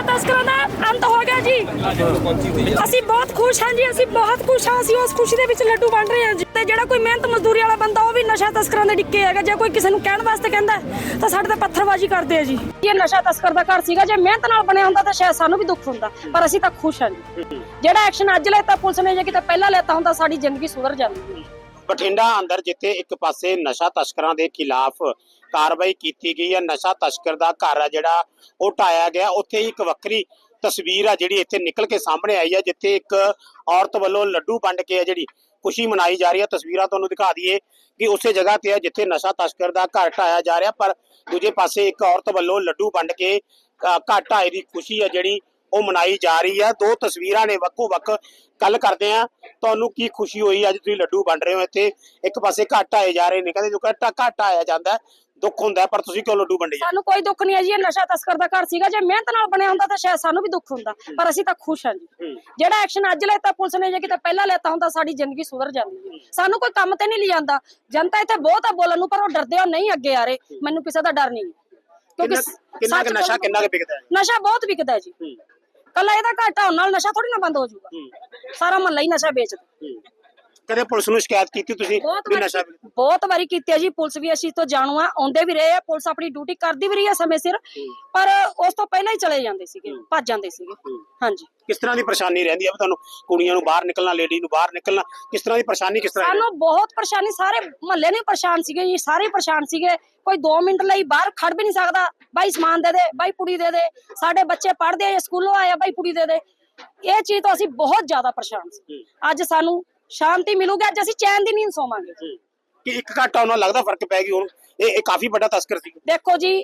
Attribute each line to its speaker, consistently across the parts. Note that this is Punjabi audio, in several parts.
Speaker 1: ਨਸ਼ਾ ਤਸਕਰਾਂ ਦਾ ਅੰਤ ਹੋ ਗਿਆ ਜੀ। ਅਸੀਂ ਬਹੁਤ ਖੁਸ਼ ਹਾਂ ਜੀ, ਅਸੀਂ ਬਹੁਤ ਖੁਸ਼ ਹਾਂ, ਅਸੀਂ ਉਸ ਖੁਸ਼ੀ ਦੇ ਵਿੱਚ ਲੱਡੂ ਵੰਡ ਰਹੇ ਹਾਂ ਜੀ। ਤੇ ਜਿਹੜਾ ਕੋਈ ਮਿਹਨਤ ਮਜ਼ਦੂਰੀ ਵਾਲਾ ਬੰਦਾ, ਉਹ ਵੀ ਨਸ਼ਾ ਤਸਕਰਾਂ ਦੇ ਡਿੱਕੇ ਹੈਗਾ। ਜੇ ਕੋਈ ਕਿਸੇ ਨੂੰ ਕਹਿਣ ਵਾਸਤੇ ਕਹਿੰਦਾ ਤਾਂ ਸਾਡੇ ਤੇ ਪੱਥਰਬਾਜ਼ੀ ਕਰਦੇ ਆ ਜੀ। ਇਹ ਨਸ਼ਾ ਤਸਕਰ ਦਾ ਘਰ ਸੀਗਾ, ਜੇ ਮਿਹਨਤ ਨਾਲ ਬਣਿਆ ਹੁੰਦਾ, ਤਾਂ ਸ਼ਾਇਦ ਸਾਨੂੰ ਵੀ ਦੁੱਖ ਹੁੰਦਾ। ਪਰ ਅਸੀਂ ਤਾਂ ਖੁਸ਼ ਹਾਂ ਜੀ। ਜਿਹੜਾ ਐਕਸ਼ਨ ਅੱਜ ਲੈਤਾ ਪੁਲਿਸ ਨੇ, ਜੇ ਕਿਤੇ ਪਹਿਲਾਂ ਲੈਤਾ ਹੁੰਦਾ, ਸਾਡੀ ਜ਼ਿੰਦਗੀ ਸੁਧਰ ਜਾਂਦੀ
Speaker 2: ਬਠਿੰਡਾ ਅੰਦਰ ਜਿੱਥੇ ਇੱਕ ਪਾਸੇ ਨਸ਼ਾ ਤਸਕਰਾਂ ਦੇ ਖਿਲਾਫ ਕਾਰਵਾਈ ਕੀਤੀ ਗਈ ਹੈ। ਨਸ਼ਾ ਤਸਕਰ ਦਾ ਘਰ ਆ ਜਿਹੜਾ, ਉਹ ਢਾਇਆ ਗਿਆ। ਉੱਥੇ ਇੱਕ ਵੱਖਰੀ ਤਸਵੀਰ ਆ ਜਿਹੜੀ ਇੱਥੇ ਨਿਕਲ ਕੇ ਸਾਹਮਣੇ ਆਈ ਹੈ, ਜਿੱਥੇ ਇੱਕ ਔਰਤ ਵੱਲੋਂ ਲੱਡੂ ਵੰਡ ਕੇ ਆ ਜਿਹੜੀ ਖੁਸ਼ੀ ਮਨਾਈ ਜਾ ਰਹੀ ਹੈ। ਤਸਵੀਰਾਂ ਤੁਹਾਨੂੰ ਦਿਖਾ ਦਈਏ ਕਿ ਉਸੇ ਜਗ੍ਹਾ ਤੇ ਹੈ ਜਿੱਥੇ ਨਸ਼ਾ ਤਸਕਰ ਦਾ ਘਰ ਢਾਇਆ ਜਾ ਰਿਹਾ, ਪਰ ਦੂਜੇ ਪਾਸੇ ਇੱਕ ਔਰਤ ਵੱਲੋਂ ਲੱਡੂ ਵੰਡ ਕੇ ਘਰ ਢਾਏ ਦੀ ਖੁਸ਼ੀ ਆ ਜਿਹੜੀ ਉਹ ਮਨਾਈ ਜਾ ਰਹੀ ਹੈ। ਦੋ ਤਸਵੀਰਾਂ ਨੇ ਵੱਖੋ ਵੱਖ ਗੱਲ ਕਰਦੇ ਆ ਤੁਹਾਨੂੰ ਕੀ ਖੁਸ਼ੀ ਹੋਈ? ਅੱਜ ਤੁਸੀਂ ਲੱਡੂ ਵੰਡ ਰਹੇ ਹੋ ਇੱਥੇ। ਇੱਕ ਪਾਸੇ ਘੱਟ ਆਏ ਜਾ ਰਹੇ ਨੇ। ਕਹਿੰਦੇ ਜੋ ਘੱਟ ਘੱਟ ਆਇਆ ਜਾਂਦਾ ਦੁੱਖ ਹੁੰਦਾ ਪਰ ਤੁਸੀਂ ਕਿਉਂ ਲੱਡੂ ਵੰਡੇ
Speaker 1: ਸਾਨੂੰ ਕੋਈ ਦੁੱਖ ਨਹੀਂ ਹੈ ਜੀ ਇਹ ਨਸ਼ਾ ਤਸਕਰ ਦਾ ਘਰ ਸੀਗਾ ਜੇ ਮਿਹਨਤ ਨਾਲ ਬਣਿਆ ਹੁੰਦਾ ਤਾਂ ਸ਼ਾਇਦ ਸਾਨੂੰ ਵੀ ਦੁੱਖ ਹੁੰਦਾ ਪਰ ਅਸੀਂ ਤਾਂ ਖੁਸ਼ ਹਾਂ ਜੀ। ਜਿਹੜਾ ਐਕਸ਼ਨ ਅੱਜ ਲੈਤਾ ਪੁਲਿਸ ਨੇ ਜੇ ਕਿਤੇ ਪਹਿਲਾਂ ਲੈਤਾ ਹੁੰਦਾ ਸਾਡੀ ਜ਼ਿੰਦਗੀ ਸੁਧਰ ਜਾਂਦੀ ਸਾਨੂੰ ਕੋਈ ਕੰਮ ਤੇ ਨਹੀਂ ਲਿਆਂਦਾ। ਜਨਤਾ ਇੱਥੇ ਬਹੁਤ ਆ ਬੋਲਣ ਨੂੰ ਪਰ ਉਹ ਡਰਦੇ ਹੋ ਨਹੀਂ ਅੱਗੇ ਆ ਰਹੇ। ਮੈਨੂੰ ਕਿਸੇ ਦਾ ਡਰ ਨਹੀਂ ਕਿਉਂਕਿ
Speaker 2: ਕਿੰਨਾ ਕੁ ਨਸ਼ਾ ਕਿੰਨਾ ਕੁ ਵਿਕਦਾ ਹੈ?
Speaker 1: ਨਸ਼ਾ ਬਹੁਤ ਵਿਕਦਾ ਹੈ ਜੀ। ਕੱਲਾ ਇਹਦਾ ਘਾਟਾ ਹੋਣ ਨਾਲ ਨਸ਼ਾ ਥੋੜੀ ਨਾ ਬੰਦ ਹੋ ਜਾਊਗਾ। ਸਾਰਾ ਮਹੱਲਾ ਹੀ ਨਸ਼ਾ ਵੇਚਦਾ।
Speaker 2: ਕਦੇ ਪੁਲਿਸ ਨੂੰ ਸ਼ਿਕਾਇਤ ਕੀਤੀ ਤੁਸੀਂ
Speaker 1: ਬਹੁਤ
Speaker 2: ਵੀ
Speaker 1: ਵਾਰੀ
Speaker 2: ਨਸ਼ਾ ਵਿਕਦਾ?
Speaker 1: ਬਹੁਤ ਵਾਰੀ ਕੀਤੀ ਹੈ ਜੀ ਪੁਲਿਸ ਵੀ ਅਸੀਂ ਤੋਂ ਜਾਣੂ ਆ ਆਉਂਦੇ ਵੀ ਰਹੇ ਆ ਪੁਲਿਸ ਆਪਣੀ ਡਿਊਟੀ ਕਰਦੀ ਵੀ ਰਹੀ ਹੈ ਸਮੇਂ ਸਿਰ ਪਰ ਉਸ ਤੋਂ ਪਹਿਲਾਂ ਹੀ ਚਲੇ ਜਾਂਦੇ ਸੀਗੇ ਭੱਜ ਜਾਂਦੇ ਸੀਗੇ।
Speaker 2: ਹੂੰ।
Speaker 1: ਹਾਂਜੀ।
Speaker 2: ਕਿਸ ਤਰ੍ਹਾਂ ਦੀ ਪਰੇਸ਼ਾਨੀ ਰਹਿੰਦੀ ਹੈ ਵੀ ਤੁਹਾਨੂੰ ਕੁੜੀਆਂ ਨੂੰ ਬਾਹਰ ਨਿਕਲਣਾ ਲੇਡੀ ਨੂੰ ਬਾਹਰ ਨਿਕਲਣਾ ਕਿਸ ਤਰ੍ਹਾਂ ਦੀ ਪਰੇਸ਼ਾਨੀ ਕਿਸ ਤਰ੍ਹਾਂ ਦੀ?
Speaker 1: ਸਾਨੂੰ ਬਹੁਤ ਪਰੇਸ਼ਾਨੀ ਸਾਰੇ ਮਹੱਲੇ ਨੇ ਪਰੇਸ਼ਾਨ ਸੀਗੇ ਜੀ ਸਾਰੇ ਪਰੇਸ਼ਾਨ ਸੀਗੇ। ਕੋਈ 2 ਮਿੰਟ ਲਈ ਬਾਹਰ ਖੜ ਵੀ ਨਹੀਂ ਸਕਦਾ ਬਾਈ ਸਮਾਨ ਦੇ ਦੇ ਬਾਈ ਪੁੜੀ ਦੇ ਦੇ ਸਾਡੇ ਬੱਚੇ ਪੜ੍ਹਦੇ ਆ ਸਕੂਲੋਂ ਆਇਆ ਬਾਈ ਪੁੜੀ ਦੇ ਦੇ। ਇਹ ਚੀਜ਼ ਤੋਂ ਅਸੀਂ ਬਹੁਤ ਜ਼ਿਆਦਾ ਪਰੇਸ਼ਾਨ ਸੀ। ਅੱਜ ਸਾਨੂੰ ਸ਼ਾਂਤੀ ਮਿਲੂਗੀ ਅੱਜ ਅਸੀਂ ਚੈਨ ਦੀ ਨੀਂਦ ਸੋਵਾਂਗੇ।
Speaker 2: ਹੂੰ। ਕਿ ਇੱਕ ਘਾਟਾ ਉਹਨਾਂ ਲੱਗਦਾ ਫ਼ਰਕ ਪੈ ਗਈ ਹੁਣ। ਇਹ ਇਹ ਕਾਫੀ ਵੱਡਾ ਤਸਕਰ ਸੀ।
Speaker 1: ਦੇਖੋ ਜੀ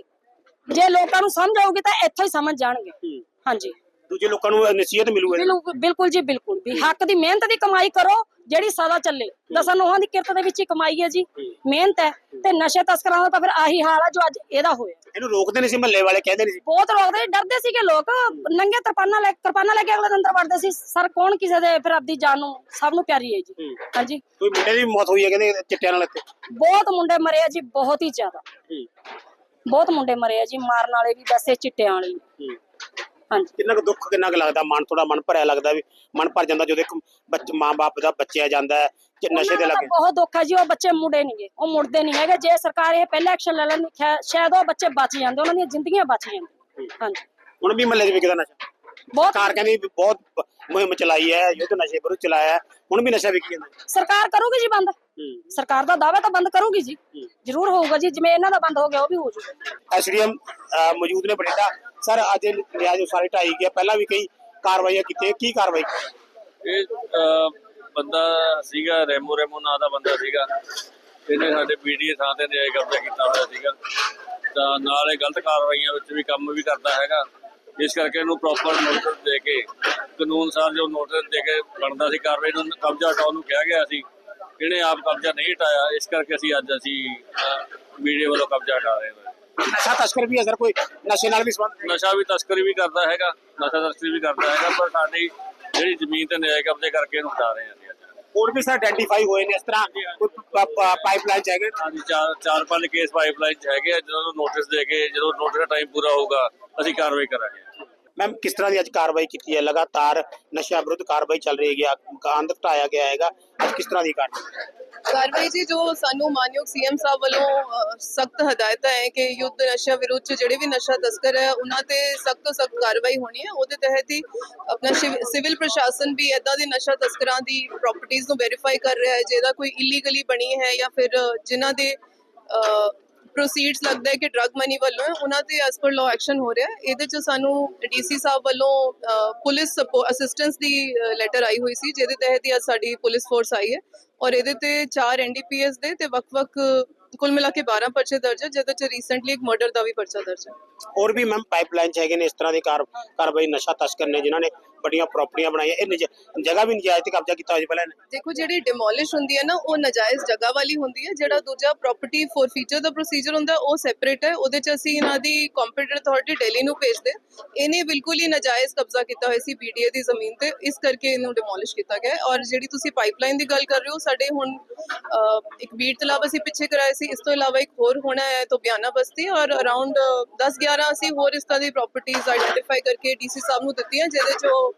Speaker 1: ਜੇ ਲੋਕਾਂ ਨੂੰ ਸਮਝ ਆਊਗੀ ਤਾਂ ਇੱਥੋਂ ਹੀ ਸਮਝ ਜਾਣਗੇ। ਹਾਂਜੀ।
Speaker 2: ਦੂਜੇ ਲੋਕਾਂ ਨੂੰ ਨਸੀਹਤ ਮਿਲੂਗੀ
Speaker 1: ਬਿਲਕੁਲ ਬਿਲਕੁਲ ਜੀ ਬਿਲਕੁਲ। ਵੀ ਹੱਕ ਦੀ ਮਿਹਨਤ ਦੀ ਕਮਾਈ ਕਰੋ ਜਿਹੜੀ ਸਦਾ ਚੱਲੇ ਦਸਾਂ ਨੋਹਾਂ ਦੀ ਕਿਰਤ ਦੇ ਵਿੱਚ ਹੀ ਕਮਾਈ ਹੈ ਜੀ। ਮਿਹਨਤ ਹੈ ਤੇ ਨਸ਼ੇ ਤਸਕਰਾਂ ਦਾ ਤਾਂ ਫਿਰ ਆਹੀ ਹਾਲ ਹੈ ਜੋ ਅੱਜ ਇਹਦਾ ਹੋਇਆ।
Speaker 2: ਇਹਨੂੰ ਰੋਕਦੇ ਨਹੀਂ ਸੀ ਮਹੱਲੇ ਵਾਲੇ ਕਹਿੰਦੇ ਨਹੀਂ ਸੀ।
Speaker 1: ਬਹੁਤ ਰੋਕਦੇ ਸੀ, ਡਰਦੇ ਸੀਗੇ ਲੋਕ। ਨੰਗੇ ਤਰਪਾਨਾਂ ਲੈ ਕਿਰਪਾਨਾਂ ਲੈ ਕੇ ਅਗਲੇ ਦਿਨ ਅੰਦਰ ਵੜਦੇ ਸੀ। ਸਰ ਕੌਣ ਕਿਸੇ ਦੇ ਫਿਰ ਆਪਦੀ ਜਾਨ ਨੂੰ ਸਭ ਨੂੰ ਪਿਆਰੀ ਹੈ ਜੀ। ਹਾਂਜੀ।
Speaker 2: ਕੋਈ ਮੁੰਡੇ ਦੀ ਮੌਤ ਹੋਈ ਹੈ ਕਹਿੰਦੇ ਚਿੱਟਿਆਂ ਨਾਲ ਇੱਥੇ?
Speaker 1: ਬਹੁਤ ਮੁੰਡੇ ਮਰੇ ਆ ਜੀ ਬਹੁਤ ਹੀ ਜ਼ਿਆਦਾ। ਬਹੁਤ ਮੁੰਡੇ ਮਰੇ ਆ ਜੀ ਮਾਰਨ ਵਾਲੇ ਵੀ ਵੈਸੇ ਚਿੱਟਿਆਂ ਵਾਲੇ। ਹਾਂਜੀ।
Speaker 2: ਕਿੰਨਾ ਕੁ ਦੁੱਖ ਕਿੰਨਾ ਕੁ ਲੱਗਦਾ? ਮਨ ਥੋੜਾ ਮਨ ਭਰਿਆ ਲੱਗਦਾ ਵੀ ਮਨ ਭਰ ਜਾਂਦਾ ਜਦੋਂ ਇੱਕ ਬੱਚ ਮਾਂ-ਬਾਪ ਦਾ ਬੱਚਿਆ ਜਾਂਦਾ ਹੈ ਕਿ ਨਸ਼ੇ ਦੇ
Speaker 1: ਉਹਨਾਂ ਦਾ
Speaker 2: ਲੱਗੇ।
Speaker 1: ਬਹੁਤ ਦੁੱਖ ਹੈ ਜੀ ਉਹ ਬੱਚੇ ਮੁੰਡੇ ਨਹੀਂਗੇ ਉਹ ਮੁੜਦੇ ਨਹੀਂ ਹੈਗੇ। ਜੇ ਸਰਕਾਰ ਇਹ ਪਹਿਲਾ ਐਕਸ਼ਨ ਲੈ ਲੈਂਦੀ ਖੈ- ਸ਼ਾਇਦ ਉਹ ਬੱਚੇ ਬਚ ਜਾਂਦੇ ਉਹਨਾਂ ਦੀਆਂ ਜ਼ਿੰਦਗੀਆਂ ਬਚ ਜਾਂਦੀਆਂ। ਹਾਂਜੀ।
Speaker 2: ਹੁਣ ਵੀ ਮਹੱਲੇ 'ਚ ਵਿਕਦਾ ਨਸ਼ਾ?
Speaker 1: ਬਹੁਤ
Speaker 2: ਸਰਕਾਰ ਕਹਿੰਦੀ ਵੀ ਬਹੁਤ ਮੁਹਿੰਮ ਚਲਾਈ ਹੈ ਯੁੱਧ ਨਸ਼ੇ ਵਿਰੁੱਧ ਚਲਾਇਆ ਹੈ ਹੁਣ ਵੀ ਨਸ਼ਾ ਵਿਕੀ ਜਾਂਦਾ।
Speaker 1: ਸਰਕਾਰ ਕਰੂਗੀ ਜੀ ਬੰਦ? ਸਰਕਾਰ ਦਾ ਦਾਅਵਾ ਤਾਂ ਬੰਦ ਕਰੂਗੀ ਜੀ। ਜ਼ਰੂਰ ਹੋਊਗਾ ਜੀ ਜਿਵੇਂ ਇਹਨਾਂ ਦਾ ਬੰਦ ਹੋ ਗਿਆ ਉਹ ਵੀ ਹੋ ਜਾਊਗਾ।
Speaker 2: ਐਸਡੀਐਮ ਮੌਜੂਦ ਨੇ ਬਠਿੰਡਾ। ਸਰ ਅੱਜ ਲਿਆ ਜੋ ਸਾਰੇ ਢਾਈ ਗਿਆ। ਪਹਿਲਾਂ ਵੀ ਕਈ ਕਾਰਵਾਈਆਂ ਕੀਤੀਆਂ। ਕੀ ਕਾਰਵਾਈ?
Speaker 3: ਇਹ ਅਹ, ਬੰਦਾ ਸੀਗਾ ਰੈਮੋ ਰੈਮੋ ਨਾਂ ਦਾ ਬੰਦਾ ਸੀਗਾ। ਇਹਨੇ ਸਾਡੇ ਪੀਡੀਏ ਥਾਂ ਤੇ ਨਿਆਂ ਕਬਜ਼ਾ ਕੀਤਾ ਹੋਇਆ ਸੀਗਾ। ਤਾਂ ਨਾਲ ਇਹ ਗਲਤ ਕਾਰਵਾਈਆਂ ਵਿੱਚ ਵੀ ਕੰਮ ਵੀ ਕਰਦਾ ਹੈਗਾ। ਇਸ ਕਰਕੇ ਇਹਨੂੰ ਪ੍ਰੋਪਰ ਨੋਟਿਸ ਦੇ ਕੇ ਕਾਨੂੰਨ ਅਨੁਸਾਰ ਜੋ ਨੋਟਿਸ ਦੇ ਕੇ ਬਣਦਾ ਸੀ ਕਾਰਵਾਈ ਨੂੰ ਕਬਜ਼ਾ ਹਟਾਉਣ ਨੂੰ ਕਿਹਾ ਗਿਆ ਸੀ। ਇਹਨੇ ਆਪ ਕਬਜ਼ਾ ਨਹੀਂ ਹਟਾਇਆ। ਇਸ ਕਰਕੇ ਅਸੀਂ ਅੱਜ ਅਸੀਂ ਮੀਡੀਆ ਵੱਲੋਂ ਕਬਜ਼ਾ ਹਟਾ ਰਹੇ ਹਾਂ।
Speaker 2: ਨਸ਼ਾ ਤਸਕਰ ਵੀ ਹੈ ਸਰ ਕੋਈ ਨਸ਼ੇ ਨਾਲ ਵੀ ਸੰਬੰਧ
Speaker 3: ਨਸ਼ਾ ਵੀ ਤਸਕਰੀ ਵੀ ਕਰਦਾ ਹੈਗਾ ਨਸ਼ਾ ਤਸਕਰੀ ਵੀ ਕਰਦਾ ਹੈਗਾ ਪਰ ਸਾਡੀ ਜਿਹੜੀ ਜ਼ਮੀਨ ਤੇ ਨਿਆਂ ਕਬਜ਼ੇ ਕਰਕੇ ਇਹਨੂੰ ਹਟਾ ਰਹੇ ਹਾਂ ਅਸੀਂ ਅੱਜ
Speaker 2: ਹੋਰ ਵੀ ਸਰ ਆਇਡੈਂਟੀਫਾਈ ਹੋਏ ਨੇ ਇਸ ਤਰ੍ਹਾਂ ਕੋਈ ਪਾਈਪਲਾਈਨ ਚ ਹੈਗੇ
Speaker 3: ਹਾਂਜੀ ਚਾਰ ਚਾਰ ਪੰਜ ਕੇਸ ਪਾਈਪਲਾਈਨ ਚ ਹੈਗੇ ਆ ਜਦੋਂ ਨੋਟਿਸ ਦੇ ਕੇ ਜਦੋਂ ਨੋਟਿਸ ਦਾ ਟਾਈਮ ਪੂਰਾ ਹੋਊਗਾ ਅਸੀਂ ਕਾਰਵਾਈ ਕਰਾਂਗੇ
Speaker 2: ਮੈਮ ਕਿਸ ਤਰ੍ਹਾਂ ਦੀ ਅੱਜ ਕਾਰਵਾਈ ਕੀਤੀ ਹੈ ਲਗਾਤਾਰ ਨਸ਼ਾ ਵਿਰੁੱਧ ਕਾਰਵਾਈ ਚੱਲ ਰਹੀ ਹੈ ਕੰਧ ਘਟਾਇਆ ਗਿਆ ਹੈਗਾ ਅੱਜ ਕਿਸ ਤਰ੍ਹਾਂ ਦੀ ਕਾਰਵਾਈ
Speaker 4: ਕਾਰਵਾਈ ਜੀ ਜੋ ਸਾਨੂੰ ਮਾਨਯੋਗ ਸੀਐਮ ਸਾਹਿਬ ਵੱਲੋਂ ਸਖਤ ਹਦਾਇਤਾਂ ਹੈ ਕਿ ਯੁੱਧ ਨਸ਼ਾ ਵਿਰੁੱਧ ਜਿਹੜੇ ਵੀ ਨਸ਼ਾ ਤਸਕਰ ਹੈ, ਉਹਨਾਂ ਤੇ ਸਖਤ ਤੋਂ ਸਖਤ ਕਾਰਵਾਈ ਹੋਣੀ ਹੈ। ਉਹਦੇ ਤਹਿਤ ਹੀ ਆਪਣਾ ਸਿਵਲ ਪ੍ਰਸ਼ਾਸਨ ਵੀ ਇਦਾਂ ਦੇ ਨਸ਼ਾ ਤਸਕਰਾਂ ਦੀ ਪ੍ਰਾਪਰਟੀਆਂ ਨੂੰ ਵੈਰੀਫਾਈ ਕਰ ਰਿਹਾ ਹੈ, ਜਿਹਦਾ ਕੋਈ ਇਲੀਗਲੀ ਬਣੀ ਹੈ ਜਾਂ ਫਿਰ ਜਿਨ੍ਹਾਂ ਦੇ ਪ੍ਰੋਸੀਡਸ ਲੱਗਦਾ ਹੈ ਕਿ ਡਰਗ ਮਨੀ ਵੱਲੋਂ ਹੈ ਉਹਨਾਂ ਤੇ ਐਸ ਪਰ ਲਾਅ ਐਕਸ਼ਨ ਹੋ ਰਿਹਾ ਹੈ। ਇਹਦੇ 'ਚ ਸਾਨੂੰ ਡੀਸੀ ਸਾਹਿਬ ਵੱਲੋਂ ਪੁਲਿਸ ਅਸਿਸਟੈਂਸ ਦੀ ਲੈਟਰ ਆਈ ਹੋਈ ਸੀ, ਜਿਹਦੇ ਤਹਿਤ ਹੀ ਅੱਜ ਸਾਡੀ ਪੁਲਿਸ ਫੋਰਸ ਆਈ ਹੈ। ਔਰ ਇਹਦੇ ਤੇ 4 ਐਨਡੀਪੀਐਸ ਦੇ ਤੇ ਵੱਖ-ਵੱਖ ਕੁੱਲ ਮਿਲਾ ਕੇ 12 ਪਰਚੇ ਦਰਜ ਹੈ, ਜਿਹਦੇ 'ਚ ਰੀਸੈਂਟਲੀ ਇੱਕ ਮਰਡਰ ਦਾ ਵੀ ਪਰਚਾ ਦਰਜ ਹੈ।
Speaker 2: ਹੋਰ ਵੀ ਮੈਮ ਪਾਈਪਲਾਈਨ ਚ ਹੈਗੇ ਨੇ ਇਸ ਤਰ੍ਹਾਂ ਦੀ ਕਾਰ ਕਾਰਵਾਈ ਨਸ਼ਾ ਤਸਕਰ ਨੇ ਜਿਨ੍ਹਾਂ ਨੇ ਵੱਡੀਆਂ ਪ੍ਰਾਪਰਟੀਆਂ ਬਣਾਈਆਂ। ਇਹ ਨਜ- ਜਗ੍ਹਾ ਵੀ ਨਜਾਇਜ਼ ਤੇ ਕਬਜ਼ਾ ਕੀਤਾ ਹੋਇਆ ਸੀ ਪਹਿਲਾਂ ਇਹਨੇ।
Speaker 4: ਦੇਖੋ ਜਿਹੜੀ ਡਿਮੋਲਿਸ਼ ਹੁੰਦੀ ਹੈ ਨਾ ਉਹ ਨਜਾਇਜ਼ ਜਗ੍ਹਾ ਵਾਲੀ ਹੁੰਦੀ ਹੈ। ਜਿਹੜਾ ਦੂਜਾ ਪ੍ਰਾਪਰਟੀ ਫੋਰ ਦਾ ਪ੍ਰੋਸੀਜਰ ਹੁੰਦਾ ਹੈ, ਉਹ ਸੈਪਰੇਟ ਹੈ। ਉਹਦੇ 'ਚ ਅਸੀਂ ਇਹਨਾਂ ਦੀ ਕੰਪੀਟੈਂਟ ਅਥਾਰਟੀ ਦਿੱਲੀ ਨੂੰ ਭੇਜਦੇ ਇਹਨੇ ਬਿਲਕੁਲ ਹੀ ਨਜਾਇਜ਼ ਕਬਜ਼ਾ ਕੀਤਾ ਹੋਇਆ ਸੀ ਪੀਡੀਏ ਦੀ ਜ਼ਮੀਨ ਤੇ। ਇਸ ਕਰਕੇ ਇਹਨੂੰ ਡਿਮੋਲਿਸ਼ ਕੀਤਾ ਗਿਆ ਹੈ। ਔਰ ਜਿਹੜੀ ਤੁਸੀਂ ਪਾਈਪਲਾਈਨ ਦੀ ਗੱਲ ਕਰ ਰਹੇ ਹੋ ਸਾਡੇ ਹੁਣ ਅਹ, ਇੱਕ ਬੀੜ ਤਲਾਬ ਅਸੀਂ ਪਿੱਛੇ ਕਰਾਇਆ ਸੀ। ਇਸ ਤੋਂ ਇਲਾਵਾ ਇੱਕ ਹੋਰ ਹੋਣਾ ਹੈ ਤੋਂ ਬਿਆਨਾ ਬਸਤੀ। ਔਰ ਅਰਾਊਂਡ 10 11 ਅਸੀਂ ਹੋਰ ਇਸ ਤਰ੍ਹਾਂ ਦੀ ਪ੍ਰਾਪਰਟੀਆਂ ਆਈਡੈਂਟੀਫਾਈ ਕਰਕੇ ਡੀਸੀ ਸਾਹਿਬ ਨੂੰ ਦਿੱਤੀਆਂ, ਜਿਹਦੇ 'ਚ ਉਹ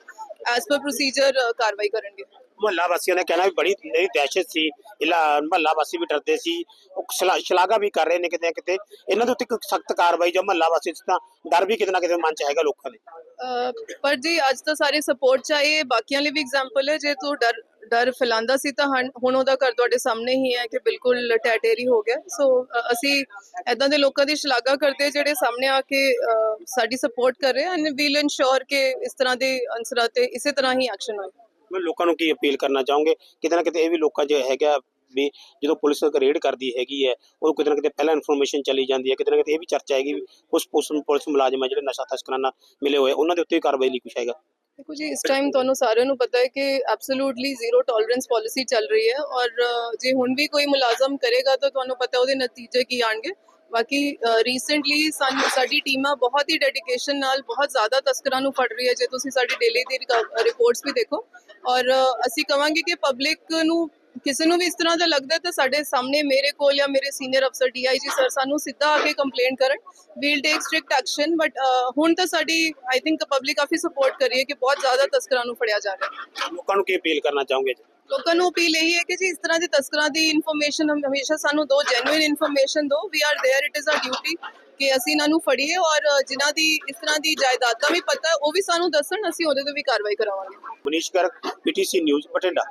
Speaker 4: ਐਸ ਪਰ ਪ੍ਰੋਸੀਜਰ ਕਾਰਵਾਈ ਕਰਨਗੇ।
Speaker 2: ਮੁਹੱਲਾ ਵਾਸੀਆਂ ਨੇ ਕਹਿਣਾ ਵੀ ਬੜੀ ਨਈ ਦਹਿਸ਼ਤ ਸੀ। ਇਲਾ ਮੁਹੱਲਾ ਵਾਸੀ ਵੀ ਡਰਦੇ ਸੀ। ਉਹ ਸ਼ਲਾ- ਸ਼ਲਾਘਾ ਵੀ ਕਰ ਰਹੇ ਨੇ ਕਿਤੇ ਨਾ ਕਿਤੇ। ਇਹਨਾਂ ਦੇ ਉੱਤੇ ਇੱਕ ਸਖਤ ਕਾਰਵਾਈ ਜੋ ਮੁਹੱਲਾ ਵਾਸੀ ਇਸ ਤਾਂ ਡਰ ਵੀ ਕਿਤੇ ਨਾ ਕਿਤੇ ਮਨ ਚ ਹੈਗਾ ਲੋਕਾਂ ਦੇ।
Speaker 4: ਅਹ ਪਰ ਜੀ ਅੱਜ ਤਾਂ ਸਾਰੇ ਸਪੋਰਟ ਚਾਹੀਏ ਬਾਕੀਆਂ ਲਈ ਵੀ ਐਗਜ਼ਾਮਪਲ ਹੈ। ਜੇ ਤੂੰ ਡਰ ਡਰ ਫੈਲਾਉਂਦਾ ਸੀ ਤਾਂ ਹਣ- ਹੁਣ ਉਹਦਾ ਘਰ ਤੁਹਾਡੇ ਸਾਹਮਣੇ ਹੀ ਹੈ ਕਿ ਬਿਲਕੁਲ ਟੈਟੇਰੀ ਹੋ ਗਿਆ। ਸੋ ਅ, ਅਸੀਂ ਐਦਾਂ ਦੇ ਲੋਕਾਂ ਦੀ ਸ਼ਲਾਘਾ ਕਰਦੇ ਹਾਂ ਜਿਹੜੇ ਸਾਹਮਣੇ ਆ ਕੇ ਅ, ਸਾਡੀ ਸਪੋਰਟ ਕਰ ਰਹੇ ਹਨ। ਵੀਲ ਇਨਸ਼ੋਰ ਕਿ ਇਸ ਤਰ੍ਹਾਂ ਦੇ ਅਨਸਰਾਂ ਤੇ ਇਸੇ ਤਰ੍ਹਾਂ ਹੀ ਐਕਸ਼ਨ ਹੋਏ।
Speaker 2: ਮੈਂ ਲੋਕਾਂ ਨੂੰ ਕੀ ਅਪੀਲ ਕਰਨਾ ਚਾਹੂੰਗੇ? ਕਿਤੇ ਨਾ ਕਿਤੇ ਇਹ ਵੀ ਲੋਕਾਂ 'ਚ ਹੈਗਾ ਵੀ ਜਦੋਂ ਪੁਲਿਸ ਰੇਡ ਕਰਦੀ ਹੈਗੀ ਹੈ, ਉਹ ਕਿਤੇ ਨਾ ਕਿਤੇ ਪਹਿਲਾਂ ਇਨਫੋਰਮੇਸ਼ਨ ਚਲੀ ਜਾਂਦੀ ਹੈ, ਕਿਤੇ ਨਾ ਕਿਤੇ ਇਹ ਵੀ ਚਰਚਾ ਹੈਗੀ ਵੀ ਪੁਲਿਸ ਪੁਲਿਸ ਮੁਲਾਜ਼ਮ ਹੈ ਜਿਹੜੇ ਨਸ਼ਾ ਤਸਕਰਾਂ ਨਾਲ ਮਿਲੇ ਹੋਏ ਉਹਨਾਂ ਦੇ ਉੱਤੇ ਕਾਰਵਾਈ ਲਈ ਕੁਛ ਹੈਗਾ।
Speaker 4: ਦੇਖੋ ਜੀ, ਇਸ ਟਾਈਮ ਤੁਹਾਨੂੰ ਸਾਰਿਆਂ ਨੂੰ ਪਤਾ ਹੈ ਕਿ ਐਬਸੋਲੂਟਲੀ ਜ਼ੀਰੋ ਟੋਲਰੈਂਸ ਪਾਲਿਸੀ ਚੱਲ ਰਹੀ ਹੈ ਔਰ ਜੇ ਹੁਣ ਵੀ ਕੋਈ ਮੁਲਾਜ਼ਮ ਕਰੇਗਾ ਤਾਂ ਤੁਹਾਨੂੰ ਪਤਾ ਉਹਦੇ ਨਤੀਜੇ ਕੀ ਆਣਗੇ। ਬਾਕੀ ਰੀਸੈਂਟਲੀ ਸਾਨੂੰ, ਸਾਡੀ ਟੀਮਾਂ ਬਹੁਤ ਹੀ ਡੈਡੀਕੇਸ਼ਨ ਨਾਲ ਬਹੁਤ ਜ਼ਿਆਦਾ ਤਸਕਰਾਂ ਨੂੰ ਫੜ ਰਹੀ ਹੈ। ਜੇ ਤੁਸੀਂ ਸਾਡੀ ਡੇਲੀ ਦੀ ਰਿਪੋਰਟਸ ਵੀ ਦੇਖੋ। ਔਰ ਅਸੀਂ ਕਵਾਂਗੇ ਕਿ ਪਬਲਿਕ ਨੂੰ ਕਿਸੇ ਨੂੰ ਵੀ ਇਸ ਤਰ੍ਹਾਂ ਦਾ ਲੱਗਦਾ ਤਾਂ ਸਾਡੇ ਸਾਹਮਣੇ ਮੇਰੇ ਕੋਲ ਜਾਂ ਮੇਰੇ ਸੀਨੀਅਰ ਅਫਸਰ ਡੀਆਈਜੀ ਸਰ ਸਾਨੂੰ ਸਿੱਧਾ ਆ ਕੇ ਕੰਪਲੇਂਟ ਕਰਨ। We'll take strict action but ਹੁਣ ਤਾਂ ਸਾਡੀ ਆਈ ਥਿੰਕ ਪਬਲਿਕ ਕਾਫੀ ਸਪੋਰਟ ਕਰ ਰਹੀ ਹੈ ਕਿ ਬਹੁਤ ਜ਼ਿਆਦਾ ਤਸਕਰਾਂ ਨੂੰ ਫੜਿਆ ਜਾ ਰਿਹਾ ਹੈ।
Speaker 2: ਲੋਕਾਂ ਨੂੰ ਕੀ ਅਪੀਲ ਕਰਨਾ ਚਾਹੋਗੇ
Speaker 4: ਲੋਕਾਂ ਨੂੰ ਅਪੀਲ ਇਹੀ ਹੈ ਕਿ ਜੀ ਇਸ ਤਰ੍ਹਾਂ ਦੀ ਤਸਕਰਾਂ ਦੀ ਇਨਫੋਰਮੇਸ਼ਨ ਹਮੇਸ਼ਾ ਸਾਨੂੰ ਦੋ ਜੈਨੂਇਨ ਇਨਫੋਰਮੇਸ਼ਨ ਦਿਓ we are there it is a duty ਕਿ ਅਸੀਂ ਇਹਨਾਂ ਨੂੰ ਫੜੀਏ ਔਰ ਜਿਨ੍ਹਾਂ ਦੀ ਇਸ ਤਰ੍ਹਾਂ ਦੀ ਜਾਇਦਾਦਾਂ ਵੀ ਪਤਾ ਹੈ, ਉਹ ਵੀ ਸਾਨੂੰ ਦੱਸਣ ਅਸੀਂ ਉਹਦੇ ਤੇ ਵੀ ਕਾਰਵਾਈ ਕਰਾਵਾਂਗੇ
Speaker 2: ਮਨੀਸ਼ ਗਰਗ ਪੀਟੀਸੀ ਨਿਊਜ਼ ਬਠਿੰਡਾ